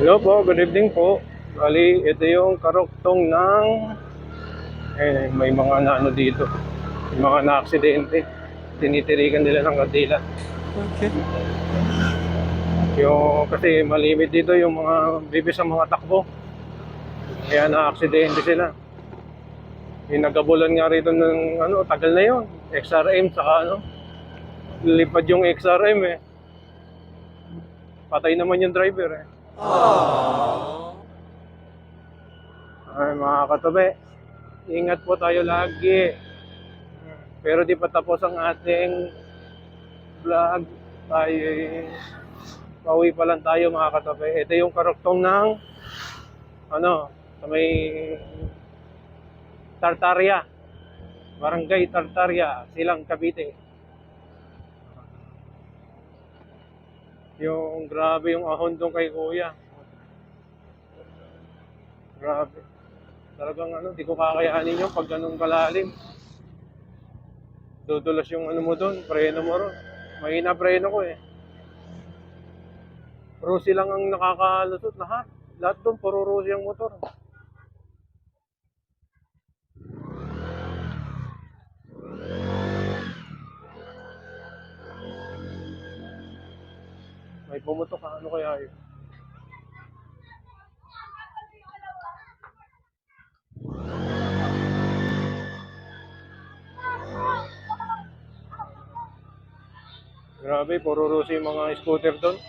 Hello po, good evening po. Bali, ito yung karuktong ng eh, may mga naano dito. May mga na-aksidente. Tinitirikan nila ng kandila. Okay. Yung, kasi malimit dito yung mga bibis sa mga takbo. Kaya na-aksidente sila. Yung nagabulan nga rito ng ano, tagal na yun. XRM saka ano. Lipad yung XRM eh. Patay naman yung driver eh. Ay, mga katabi, ingat po tayo lagi. Pero di pa tapos ang ating vlog. Tayo, pauwi pa lang tayo mga katabi. Ito yung karuktong ng, ano, sa may Tartaria. Barangay Tartaria, Silang Cavite. Yung grabe yung ahon doon kay Kuya. Grabe. Talagang ano, di ko kakayanin yung pag ganun kalalim. Dudulas yung ano mo doon, preno mo ron. Mahina preno ko eh. Rusi lang ang nakakalusot lahat. Lahat doon, puro Rusi ang motor. May pumutok ka, ano kaya yun? Grabe, puro Rusi yung mga scooter doon.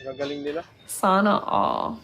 Gagaling nila. Sana all.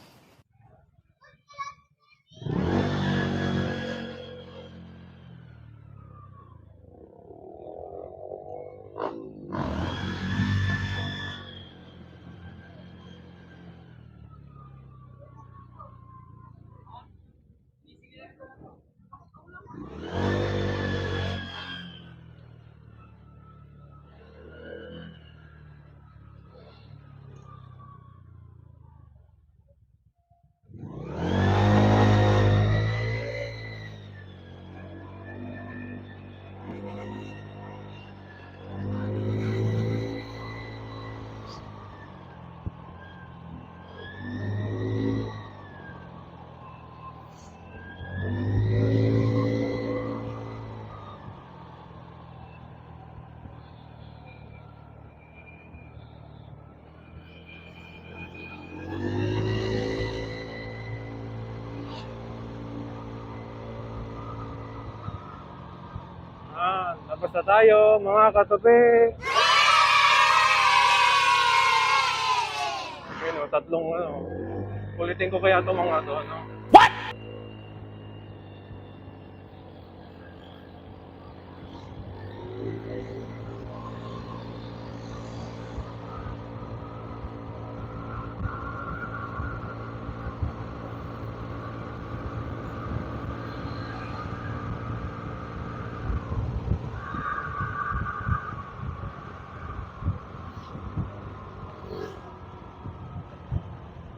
Na tayo, mga katabi. Ayun, oh, tatlong ano. Ulitin ko kaya itong mga to, ano.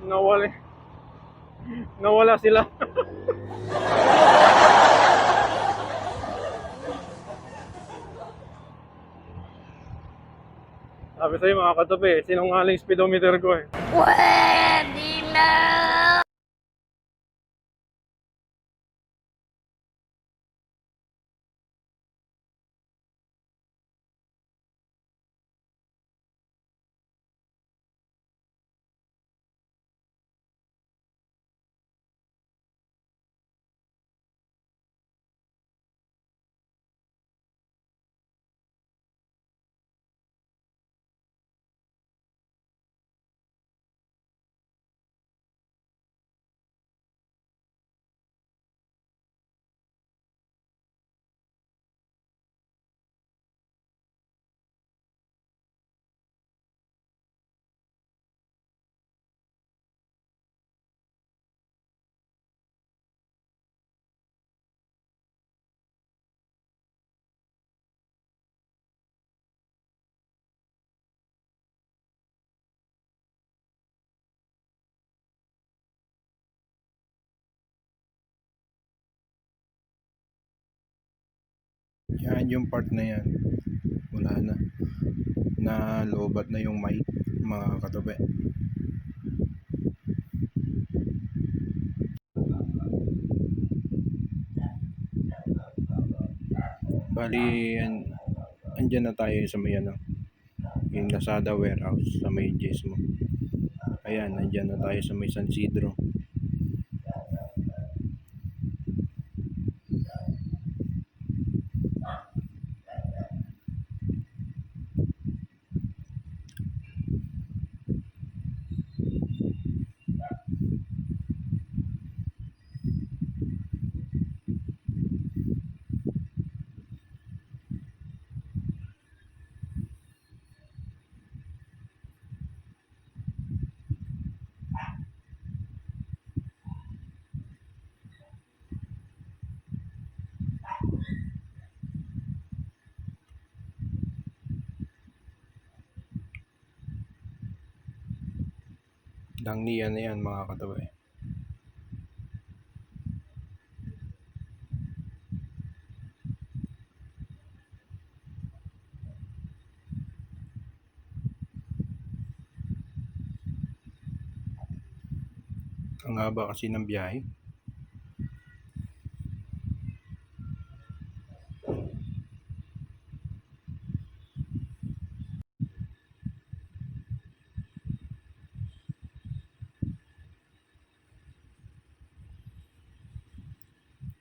Nawala. Nawala sila. Sabi sa'yo mga katabi, sinungaling speedometer ko eh. Pwede na! Yan yung part na yan. Wala na. na Nalobat na yung mic mga katabi. Bali, and, andyan na tayo sa may ano, yung Lazada warehouse sa may Jesmo. Ayan, andyan na tayo sa may San Sidro. Dangnian na yan mga katabi. Ang haba kasi ng biyahe.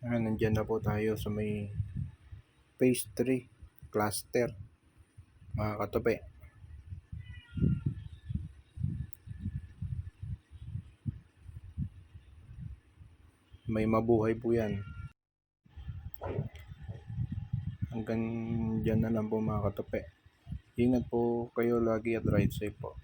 Ah, nandyan na po tayo sa may 3 cluster. Mga katabi. May mabuhay po yan. Hanggang dyan na lang po mga katabi. Ingat po kayo lagi at ride safe po.